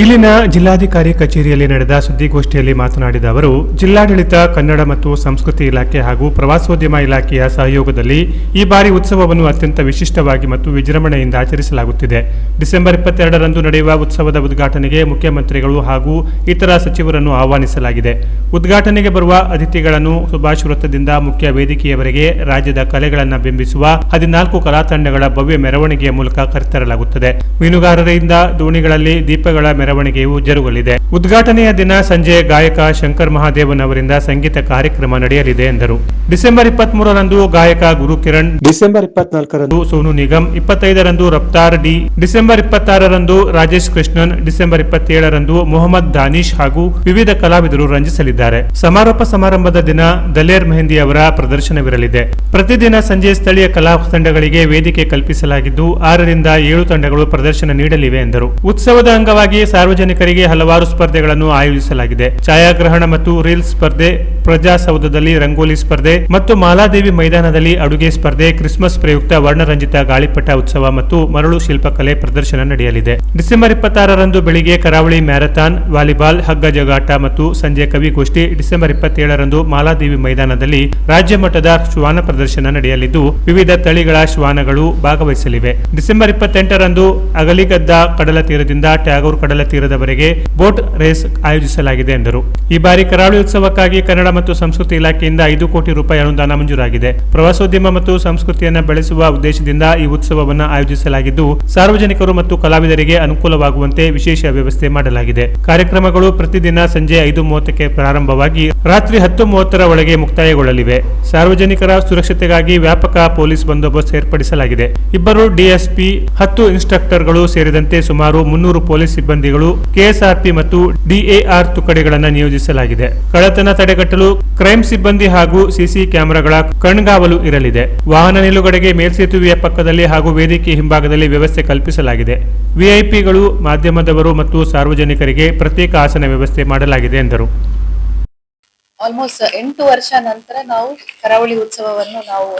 ಇಲ್ಲಿನ ಜಿಲ್ಲಾಧಿಕಾರಿ ಕಚೇರಿಯಲ್ಲಿ ನಡೆದ ಸುದ್ದಿಗೋಷ್ಠಿಯಲ್ಲಿ ಮಾತನಾಡಿದ ಅವರು, ಜಿಲ್ಲಾಡಳಿತ, ಕನ್ನಡ ಮತ್ತು ಸಂಸ್ಕೃತಿ ಇಲಾಖೆ ಹಾಗೂ ಪ್ರವಾಸೋದ್ಯಮ ಇಲಾಖೆಯ ಸಹಯೋಗದಲ್ಲಿ ಈ ಬಾರಿ ಉತ್ಸವವನ್ನು ಅತ್ಯಂತ ವಿಶಿಷ್ಟವಾಗಿ ಮತ್ತು ವಿಜೃಂಭಣೆಯಿಂದ ಆಚರಿಸಲಾಗುತ್ತಿದೆ. ಡಿಸೆಂಬರ್ ಇಪ್ಪತ್ತೆರಡರಂದು ನಡೆಯುವ ಉತ್ಸವದ ಉದ್ಘಾಟನೆಗೆ ಮುಖ್ಯಮಂತ್ರಿಗಳು ಹಾಗೂ ಇತರ ಸಚಿವರನ್ನು ಆಹ್ವಾನಿಸಲಾಗಿದೆ. ಉದ್ಘಾಟನೆಗೆ ಬರುವ ಅತಿಥಿಗಳನ್ನು ಸುಭಾಷ್ ವೃತ್ತದಿಂದ ಮುಖ್ಯ ವೇದಿಕೆಯವರೆಗೆ ರಾಜ್ಯದ ಕಲೆಗಳನ್ನು ಬಿಂಬಿಸುವ ಹದಿನಾಲ್ಕು ಕಲಾತಂಡಗಳ ಭವ್ಯ ಮೆರವಣಿಗೆಯ ಮೂಲಕ ಕರೆತರಲಾಗುತ್ತದೆ. ಮೀನುಗಾರರಿಂದ ದೋಣಿಗಳಲ್ಲಿ ದೀಪಗಳ ಮೆರವಣಿಗೆಯು ಜರುಗಲಿದೆ. ಉದ್ಘಾಟನೆಯ ದಿನ ಸಂಜೆ ಗಾಯಕ ಶಂಕರ್ ಮಹಾದೇವನ್ ಅವರಿಂದ ಸಂಗೀತ ಕಾರ್ಯಕ್ರಮ ನಡೆಯಲಿದೆ ಎಂದರು. ಡಿಸೆಂಬರ್ ಇಪ್ಪತ್ಮೂರರಂದು ಗಾಯಕ ಗುರು ಕಿರಣ್ ಡಿಸೆಂಬರ್ ಇಪ್ಪತ್ನಾಲ್ಕರಂದು ಸೋನು ನಿಗಮ್ ಇಪ್ಪತ್ತೈದರಂದು ರಫ್ತಾರ್ ಡಿ ಡಿಸೆಂಬರ್ ಇಪ್ಪತ್ತಾರರಂದು ರಾಜೇಶ್ ಕೃಷ್ಣನ್ ಡಿಸೆಂಬರ್ ಇಪ್ಪತ್ತೇಳರಂದು ಮೊಹಮ್ಮದ್ ದಾನಿಶ್ ಹಾಗೂ ವಿವಿಧ ಕಲಾವಿದರು ರಂಜಿಸಲಿದ್ದಾರೆ. ಸಮಾರೋಪ ಸಮಾರಂಭದ ದಿನ ದಲೇರ್ ಮೆಹಂದಿ ಅವರ ಪ್ರದರ್ಶನವಿರಲಿದೆ. ಪ್ರತಿದಿನ ಸಂಜೆ ಸ್ಥಳೀಯ ಕಲಾ ತಂಡಗಳಿಗೆ ವೇದಿಕೆ ಕಲ್ಪಿಸಲಾಗಿದ್ದು ಆರರಿಂದ ಏಳು ತಂಡಗಳು ಪ್ರದರ್ಶನ ನೀಡಲಿವೆ ಎಂದರು. ಉತ್ಸವದ ಅಂಗವಾಗಿ ಸಾರ್ವಜನಿಕರಿಗೆ ಹಲವಾರು ಸ್ಪರ್ಧೆಗಳನ್ನು ಆಯೋಜಿಸಲಾಗಿದೆ. ಛಾಯಾಗ್ರಹಣ ಮತ್ತು ರೀಲ್ಸ್ ಸ್ಪರ್ಧೆ, ಪ್ರಜಾಸೌಧದಲ್ಲಿ ರಂಗೋಲಿ ಸ್ಪರ್ಧೆ ಮತ್ತು ಮಾಲಾದೇವಿ ಮೈದಾನದಲ್ಲಿ ಅಡುಗೆ ಸ್ಪರ್ಧೆ, ಕ್ರಿಸ್ಮಸ್ ಪ್ರಯುಕ್ತ ವರ್ಣರಂಜಿತ ಗಾಳಿಪಟ ಉತ್ಸವ ಮತ್ತು ಮರಳು ಶಿಲ್ಪಕಲೆ ಪ್ರದರ್ಶನ ನಡೆಯಲಿದೆ. ಡಿಸೆಂಬರ್ ಇಪ್ಪತ್ತಾರರಂದು ಬೆಳಿಗ್ಗೆ ಕರಾವಳಿ ಮ್ಯಾರಥಾನ್, ವಾಲಿಬಾಲ್ ಹಗ್ಗ ಜಗಾಟ ಮತ್ತು ಸಂಜೆ ಕವಿಗೋಷ್ಠಿ ಡಿಸೆಂಬರ್ ಇಪ್ಪತ್ತೇಳರಂದು ಮಾಲಾದೇವಿ ಮೈದಾನದಲ್ಲಿ ರಾಜ್ಯ ಮಟ್ಟದ ಶ್ವಾನ ಪ್ರದರ್ಶನ ನಡೆಯಲಿದ್ದು, ವಿವಿಧ ತಳಿಗಳ ಶ್ವಾನಗಳು ಭಾಗವಹಿಸಲಿವೆ. ಡಿಸೆಂಬರ್ ಇಪ್ಪತ್ತೆಂಟರಂದು ಅಗಲಿಗದ್ದ ಕಡಲ ತೀರದಿಂದ ಟ್ಯಾಗೋರ್ ಕಡಲ ತೀರದವರೆಗೆ ಬೋಟ್ ರೇಸ್ ಆಯೋಜಿಸಲಾಗಿದೆ ಎಂದರು. ಈ ಬಾರಿ ಕರಾವಳಿ ಉತ್ಸವಕ್ಕಾಗಿ ಕನ್ನಡ ಮತ್ತು ಸಂಸ್ಕೃತಿ ಇಲಾಖೆಯಿಂದ ಐದು ಕೋಟಿ ರೂಪಾಯಿ ಅನುದಾನ ಮಂಜೂರಾಗಿದೆ. ಪ್ರವಾಸೋದ್ಯಮ ಮತ್ತು ಸಂಸ್ಕೃತಿಯನ್ನು ಬೆಳೆಸುವ ಉದ್ದೇಶದಿಂದ ಈ ಉತ್ಸವವನ್ನು ಆಯೋಜಿಸಲಾಗಿದ್ದು, ಸಾರ್ವಜನಿಕರು ಮತ್ತು ಕಲಾವಿದರಿಗೆ ಅನುಕೂಲವಾಗುವಂತೆ ವಿಶೇಷ ವ್ಯವಸ್ಥೆ ಮಾಡಲಾಗಿದೆ. ಕಾರ್ಯಕ್ರಮಗಳು ಪ್ರತಿದಿನ ಸಂಜೆ ಐದು ಮೂವತ್ತಕ್ಕೆ ಪ್ರಾರಂಭವಾಗಿ ರಾತ್ರಿ ಹತ್ತು ಮೂವತ್ತರ ಒಳಗೆ ಮುಕ್ತಾಯಗೊಳ್ಳಲಿವೆ. ಸಾರ್ವಜನಿಕರ ಸುರಕ್ಷತೆಗಾಗಿ ವ್ಯಾಪಕ ಪೊಲೀಸ್ ಬಂದೋಬಸ್ತ್ ಏರ್ಪಡಿಸಲಾಗಿದೆ. ಇಬ್ಬರು ಡಿಎಸ್ಪಿ ಹತ್ತು ಇನ್ಸ್ಟ್ರಕ್ಟರ್ಗಳು ಸೇರಿದಂತೆ ಸುಮಾರು ಮುನ್ನೂರು ಪೊಲೀಸ್ ಸಿಬ್ಬಂದಿಗಳು ಕೆಎಸ್ಆರ್ಪಿ ಮತ್ತು ಡಿಎಆರ್ ತುಕಡಿಗಳನ್ನು ನಿಯೋಜಿಸಲಾಗಿದೆ. ಕಳ್ಳತನ ತಡೆಗಟ್ಟಲು ಕ್ರೈಂ ಸಿಬ್ಬಂದಿ ಹಾಗೂ ಸಿಸಿ ಕ್ಯಾಮೆರಾಗಳ ಕಣ್ಗಾವಲು ಇರಲಿದೆ. ವಾಹನ ನಿಲುಗಡೆಗೆ ಮೇಲ್ಸೇತುವೆಯ ಪಕ್ಕದಲ್ಲಿ ಹಾಗೂ ವೇದಿಕೆ ಹಿಂಭಾಗದಲ್ಲಿ ವ್ಯವಸ್ಥೆ ಕಲ್ಪಿಸಲಾಗಿದೆ. ವಿಐಪಿಗಳು, ಮಾಧ್ಯಮದವರು ಮತ್ತು ಸಾರ್ವಜನಿಕರಿಗೆ ಪ್ರತ್ಯೇಕ ಆಸನ ವ್ಯವಸ್ಥೆ ಮಾಡಲಾಗಿದೆ ಎಂದರು. ಆಲ್ಮೋಸ್ಟ್ ಎಂಟು ವರ್ಷ ನಂತರ ನಾವು ಕರಾವಳಿ ಉತ್ಸವವನ್ನು ನಾವು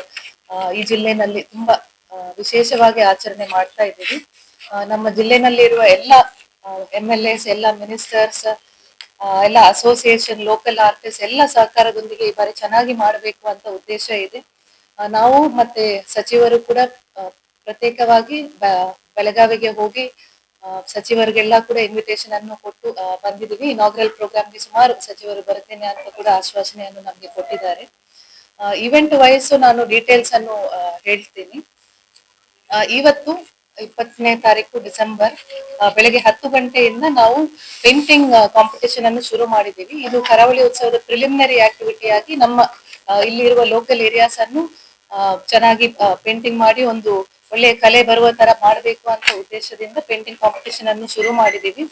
ಈ ಜಿಲ್ಲೆನಲ್ಲಿ ತುಂಬಾ ವಿಶೇಷವಾಗಿ ಆಚರಣೆ ಮಾಡ್ತಾ ಇದ್ದೀವಿ. ನಮ್ಮ ಜಿಲ್ಲೆನಲ್ಲಿರುವ ಎಲ್ಲ ಎಂ ಎಲ್ ಎಸ್ ಎಲ್ಲ ಮಿನಿಸ್ಟರ್ಸ್ ಎಲ್ಲ ಅಸೋಸಿಯೇಷನ್ ಲೋಕಲ್ ಆರ್ಟಿಸ್ಟ್ ಎಲ್ಲ ಸಹಕಾರದೊಂದಿಗೆ ಈ ಬಾರಿ ಚೆನ್ನಾಗಿ ಮಾಡಬೇಕು ಅಂತ ಉದ್ದೇಶ ಇದೆ. ನಾವು ಮತ್ತೆ ಸಚಿವರು ಕೂಡ ಪ್ರತ್ಯೇಕವಾಗಿ ಬೆಳಗಾವಿಗೆ ಹೋಗಿ ಸಚಿವರಿಗೆಲ್ಲ ಕೂಡ ಇನ್ವಿಟೇಷನ್ ಅನ್ನು ಕೊಟ್ಟು ಬಂದಿದ್ದೀವಿ. ಇನಾಗ್ರಲ್ ಪ್ರೋಗ್ರಾಮ್ಗೆ ಸುಮಾರು ಸಚಿವರು ಬರ್ತೇನೆ ಅಂತ ಕೂಡ ಆಶ್ವಾಸನೆಯನ್ನು ನಮಗೆ ಕೊಟ್ಟಿದ್ದಾರೆ. ಇವೆಂಟ್ ವೈಸ್ ನಾನು ಡೀಟೇಲ್ಸ್ ಅನ್ನು ಹೇಳ್ತೀನಿ. ಇವತ್ತು ಇಪ್ಪತ್ತನೇ ತಾರೀಕು ಡಿಸೆಂಬರ್ ಬೆಳಗ್ಗೆ ಹತ್ತು ಗಂಟೆಯಿಂದ ನಾವು ಪೇಂಟಿಂಗ್ ಕಾಂಪಿಟೇಷನ್ ಅನ್ನು ಶುರು ಮಾಡಿದ್ದೀವಿ. ಇದು ಕರಾವಳಿ ಉತ್ಸವದ ಪ್ರಿಲಿಮಿನರಿ ಆಕ್ಟಿವಿಟಿ ಆಗಿ ನಮ್ಮ ಇಲ್ಲಿರುವ ಲೋಕಲ್ ಏರಿಯಾಸ್ ಅನ್ನು ಚೆನ್ನಾಗಿ ಪೇಂಟಿಂಗ್ ಮಾಡಿ ಒಂದು ಒಳ್ಳೆಯ ಕಲೆ ಬರುವ ತರ ಮಾಡಬೇಕು ಅಂತ ಉದ್ದೇಶದಿಂದ ಪೇಂಟಿಂಗ್ ಕಾಂಪಿಟೇಷನ್ ಅನ್ನು ಶುರು ಮಾಡಿದ್ದೀವಿ.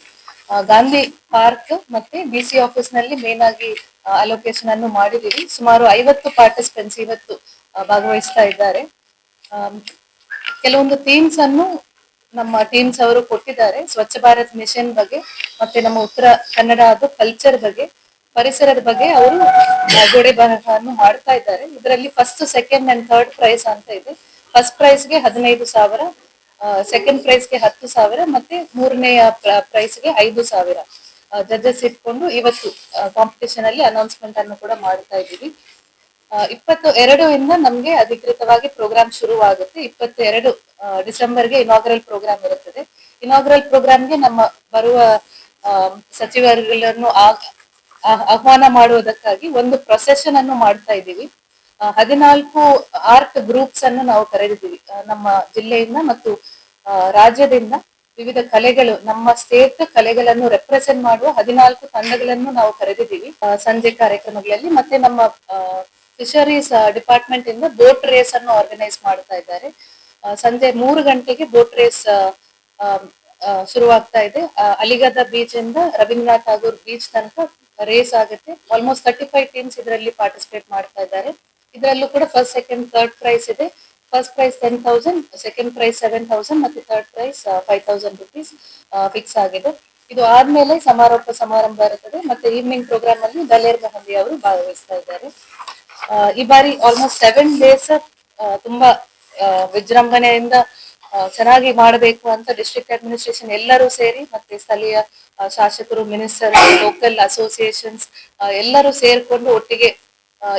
ಗಾಂಧಿ ಪಾರ್ಕ್ ಮತ್ತೆ ಬಿ ಸಿ ಆಫೀಸ್ನಲ್ಲಿ ಮೇನ್ ಆಗಿ ಅಲೋಕೇಶನ್ ಅನ್ನು ಮಾಡಿದ್ದೀವಿ. ಸುಮಾರು ಐವತ್ತು ಪಾರ್ಟಿಸಿಪೆಂಟ್ಸ್ ಇವತ್ತು ಭಾಗವಹಿಸ್ತಾ ಇದ್ದಾರೆ. ಕೆಲವೊಂದು ಥೀಮ್ಸ್ ಅನ್ನು ನಮ್ಮ ಟೀಮ್ಸ್ ಅವರು ಕೊಟ್ಟಿದ್ದಾರೆ. ಸ್ವಚ್ಛ ಭಾರತ್ ಮಿಷನ್ ಬಗ್ಗೆ ಮತ್ತೆ ನಮ್ಮ ಉತ್ತರ ಕನ್ನಡ ಅದು ಕಲ್ಚರ್ ಬಗ್ಗೆ, ಪರಿಸರದ ಬಗ್ಗೆ ಅವರು ಗೋಡೆ ಬರಹವನ್ನು ಮಾಡ್ತಾ ಇದ್ದಾರೆ. ಇದರಲ್ಲಿ first second and third prize ಅಂತ ಇದೆ. ಫಸ್ಟ್ ಪ್ರೈಸ್ಗೆ ಹದಿನೈದು ಸಾವಿರ ಸೆಕೆಂಡ್ ಪ್ರೈಸ್ಗೆ ಹತ್ತು ಸಾವಿರ ಮತ್ತೆ ಮೂರನೆಯ ಪ್ರೈಸ್ಗೆ ಐದು ಸಾವಿರ. ಜಡ್ಜಸ್ ಇಟ್ಕೊಂಡು ಇವತ್ತು ಕಾಂಪಿಟೇಷನ್ ಅಲ್ಲಿ ಅನೌನ್ಸ್ಮೆಂಟ್ ಅನ್ನು ಕೂಡ ಮಾಡ್ತಾ ಇದ್ದೀವಿ. ಇಪ್ಪತ್ತು ಎರಡು ಇಂದ ನಮ್ಗೆ ಅಧಿಕೃತವಾಗಿ ಪ್ರೋಗ್ರಾಮ್ ಶುರುವಾಗುತ್ತೆ. ಡಿಸೆಂಬರ್ ಡಿಸೆಂಬರ್ಗೆ ಇನಾಗ್ರಲ್ ಪ್ರೋಗ್ರಾಮ್ ಇರುತ್ತದೆ. ಇನಾಗ್ರಲ್ ಪ್ರೋಗ್ರಾಮ್ಗೆ ನಮ್ಮ ಬರುವ ಸಚಿವರುಗಳನ್ನು ಆಹ್ವಾನ ಮಾಡುವುದಕ್ಕಾಗಿ ಒಂದು ಪ್ರೊಸೆಷನ್ ಅನ್ನು ಮಾಡ್ತಾ ಇದ್ದೀವಿ. ಹದಿನಾಲ್ಕು ಆರ್ಟ್ ಗ್ರೂಪ್ಸ್ ಅನ್ನು ನಾವು ಕರೆದಿದ್ದೀವಿ. ನಮ್ಮ ಜಿಲ್ಲೆಯಿಂದ ಮತ್ತು ರಾಜ್ಯದಿಂದ ವಿವಿಧ ಕಲೆಗಳು, ನಮ್ಮ ಸ್ಟೇಟ್ ಕಲೆಗಳನ್ನು ರೆಪ್ರೆಸೆಂಟ್ ಮಾಡುವ ಹದಿನಾಲ್ಕು ತಂಡಗಳನ್ನು ನಾವು ಕರೆದಿದ್ದೀವಿ. ಸಂಜೆ ಕಾರ್ಯಕ್ರಮಗಳಲ್ಲಿ. ಮತ್ತೆ ನಮ್ಮ ಫಿಶರೀಸ್ ಡಿಪಾರ್ಟ್ಮೆಂಟ್ ಇಂದ ಬೋಟ್ ರೇಸ್ ಅನ್ನು ಆರ್ಗನೈಸ್ ಮಾಡ್ತಾ ಇದ್ದಾರೆ. ಸಂಜೆ ಮೂರು ಗಂಟೆಗೆ ಬೋಟ್ ರೇಸ್ ಶುರುವಾಗ್ತಾ ಇದೆ. ಅಲಿಗದ ಬೀಚ್ ಇಂದ ರವೀಂದ್ರನಾಥ್ ಠಾಗೂರ್ ಬೀಚ್ ತನಕ ರೇಸ್ ಆಗುತ್ತೆ. ಆಲ್ಮೋಸ್ಟ್ ತರ್ಟಿ ಫೈವ್ ಟೀಮ್ಸ್ ಇದರಲ್ಲಿ ಪಾರ್ಟಿಸಿಪೇಟ್ ಮಾಡ್ತಾ ಇದ್ದಾರೆ. ಇದರಲ್ಲೂ ಕೂಡ ಫಸ್ಟ್ ಸೆಕೆಂಡ್ ಥರ್ಡ್ ಪ್ರೈಸ್ ಇದೆ. First prize ten thousand second prize seven thousand ಮತ್ತೆ third prize five thousand rupees fix ಆಗಿದೆ. ಇದು ಆದ್ಮೇಲೆ ಸಮಾರೋಪ ಸಮಾರಂಭ ಇರುತ್ತದೆ. ಮತ್ತೆ ಈವ್ನಿಂಗ್ ಪ್ರೋಗ್ರಾಮ್ ಅಲ್ಲಿ ದಲೇರ್ ಮೆಹಂದಿ ಅವರು ಭಾಗವಹಿಸ್ತಾ ಇದ್ದಾರೆ. ಈ ಬಾರಿ ಆಲ್ಮೋಸ್ಟ್ ಸೆವೆನ್ ಡೇಸ್ ತುಂಬಾ ವಿಜೃಂಭಣೆಯಿಂದ ಚೆನ್ನಾಗಿ ಮಾಡಬೇಕು ಅಂತ ಡಿಸ್ಟ್ರಿಕ್ಟ್ ಅಡ್ಮಿನಿಸ್ಟ್ರೇಷನ್ ಎಲ್ಲರೂ ಸೇರಿ ಮತ್ತೆ ಸ್ಥಳೀಯ ಶಾಸಕರು ಮಿನಿಸ್ಟರ್ ಲೋಕಲ್ ಅಸೋಸಿಯೇಷನ್ಸ್ ಎಲ್ಲರೂ ಸೇರ್ಕೊಂಡು ಒಟ್ಟಿಗೆ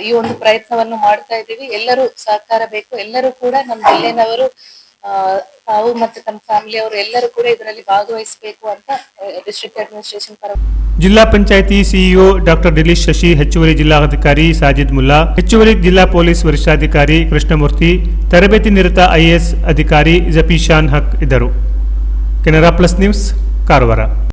ಈ ಒಂದು ಪ್ರಯತ್ನವನ್ನು ಮಾಡ್ತಾ ಇದ್ದೀವಿ. ಎಲ್ಲರೂ ಸಹಕಾರ ಬೇಕು. ಎಲ್ಲರೂ ಕೂಡ ನಮ್ಮ ಜಿಲ್ಲೆನವರು ತಾವು ಮತ್ತೆ ತಮ್ಮ ಫ್ಯಾಮಿಲಿಯವರು ಎಲ್ಲರೂ ಕೂಡ ಇದರಲ್ಲಿ ಭಾಗವಹಿಸಬೇಕು ಅಂತ ಡಿಸ್ಟ್ರಿಕ್ಟ್ ಅಡ್ಮಿನಿಸ್ಟ್ರೇಷನ್ ಪರ ಜಿಲ್ಲಾ ಪಂಚಾಯಿತಿ ಸಿಇಒ ಡಾಕ್ಟರ್ ದಿಲೀಶ್ ಶಶಿ, ಹೆಚ್ಚುವರಿ ಜಿಲ್ಲಾಧಿಕಾರಿ ಸಾಜಿದ್ ಮುಲ್ಲಾ, ಹೆಚ್ಚುವರಿ ಜಿಲ್ಲಾ ಪೊಲೀಸ್ ವರಿಷ್ಠಾಧಿಕಾರಿ ಕೃಷ್ಣಮೂರ್ತಿ, ತರಬೇತಿ ನಿರತ ಐಎಎಸ್ ಅಧಿಕಾರಿ ಜಫೀಶಾನ್ ಹಕ್ ಇದ್ದರು. Canara plus news, Karwar.